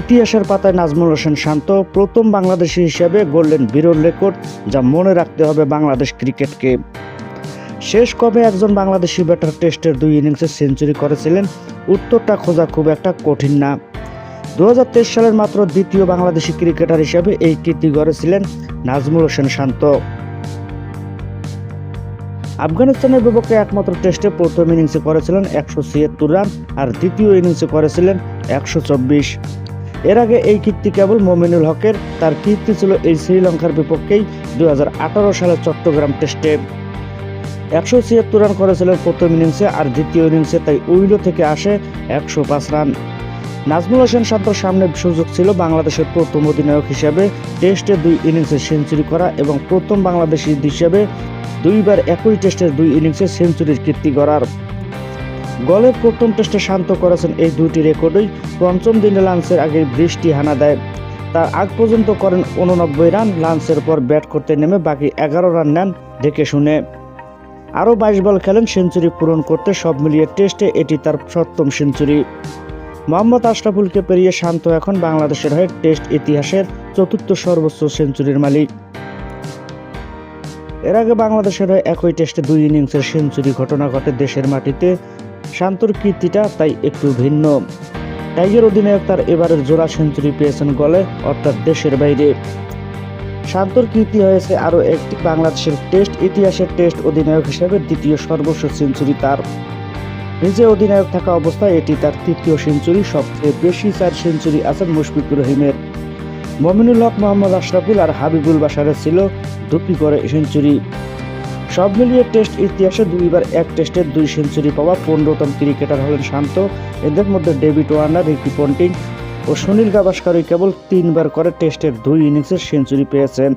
ইতিহাসের পাতায় নাজমুল হোসেন শান্ত প্রথম বাংলাদেশি হিসেবে গড়লেন বিরল রেকর্ড, যা মনে রাখতে হবে বাংলাদেশ ক্রিকেটকে। শেষ কবে একজন বাংলাদেশি ব্যাটার টেস্টের দুই ইনিংসে সেঞ্চুরি করেছিলেন, উত্তরটা খোঁজা খুব একটা কঠিন না। দু হাজার তেইশ সালের মাত্র দ্বিতীয় বাংলাদেশি ক্রিকেটার হিসেবে এই কীর্তি গড়েছিলেন নাজমুল হোসেন শান্ত। আফগানিস্তানের বিপক্ষে একমাত্র টেস্টে প্রথম ইনিংসে করেছিলেন একশো ছিয়াত্তর রান আর দ্বিতীয় ইনিংসে করেছিলেন একশো চব্বিশ। এর আগে এই কীর্তি কেবল মমিনুল হকের, তার কীর্তি ছিল এই শ্রীলঙ্কার বিপক্ষেই আঠারো সালের চট্টগ্রাম টেস্টে। একশো ছিয়াত্তর রান করেছিলেন প্রথম ইনিংসে আর দ্বিতীয় ইনিংসে তাই উইলো থেকে আসে একশো পাঁচ রান। নাজমুল হোসেন শান্তর সামনে সুযোগ ছিল বাংলাদেশের প্রথম অধিনায়ক হিসেবে, টেস্টে দুই ইনিংসে সেঞ্চুরি করা এবং প্রথম বাংলাদেশি হিসেবে দুইবার একই টেস্টের দুই ইনিংসে সেঞ্চুরির কীর্তি গড়ার। গলের প্রথম টেস্টে শান্ত করেছেন এই দুটি রেকর্ডই। পঞ্চম দিনে লান্সের আগে বৃষ্টি হানা দেয়। তার আগ পর্যন্ত করেন উননব্বই রান, লান্সের পর ব্যাট করতে নেমে বাকি এগারো রান নেন দেখে শুনে। আরও বাইশ বল খেলেন, সেঞ্চুরি পূরণ করতে সব মিলিয়ে টেস্টে এটি তার সপ্তম সেঞ্চুরি। মোহাম্মদ আশরাফুলকে পেরিয়ে শান্ত এখন বাংলাদেশের হয়ে টেস্ট ইতিহাসের চতুর্থ সর্বোচ্চ সেঞ্চুরির মালিক। এর আগে বাংলাদেশের হয়ে একই টেস্টে দুই ইনিংসের সেঞ্চুরি ঘটনা ঘটে দেশের মাটিতে। শান্তর কীর্তিটা তাই একটু ভিন্ন। টাইগার অধিনায়ক তার এবারের জোড়া সেঞ্চুরি পেয়েছেন গলে, অর্থাৎ দেশের বাইরে। শান্তর কীর্তি হয়েছে আরও একটি বাংলাদেশের টেস্ট, ইতিহাসের টেস্ট অধিনায়ক হিসেবে দ্বিতীয় সর্বোচ্চ সেঞ্চুরি তার। নিজে অধিনায়ক থাকা অবস্থায় এটি তার তৃতীয় সেঞ্চুরি, সবচেয়ে বেশি চার সেঞ্চুরি আছেন মুশফিকুর রহিমের। মমিনুল হক, মোহাম্মদ আশরাফুল আর হাবিবুল বাসারের ছিল দুটি করে সেঞ্চুরি। সব মিলিয়ে টেস্ট ইতিহাসে দুইবার এক টেস্টে দুই সেঞ্চুরি পাওয়া পনেরোতম ক্রিকেটার হলেন শান্ত। এদের মধ্যে ডেভিড ওয়ার্নার, রিকি পন্টিং ও সুনীল গাভাস্কারই কেবল তিনবার করে টেস্টের দুই ইনিংসের সেঞ্চুরি পেয়েছেন।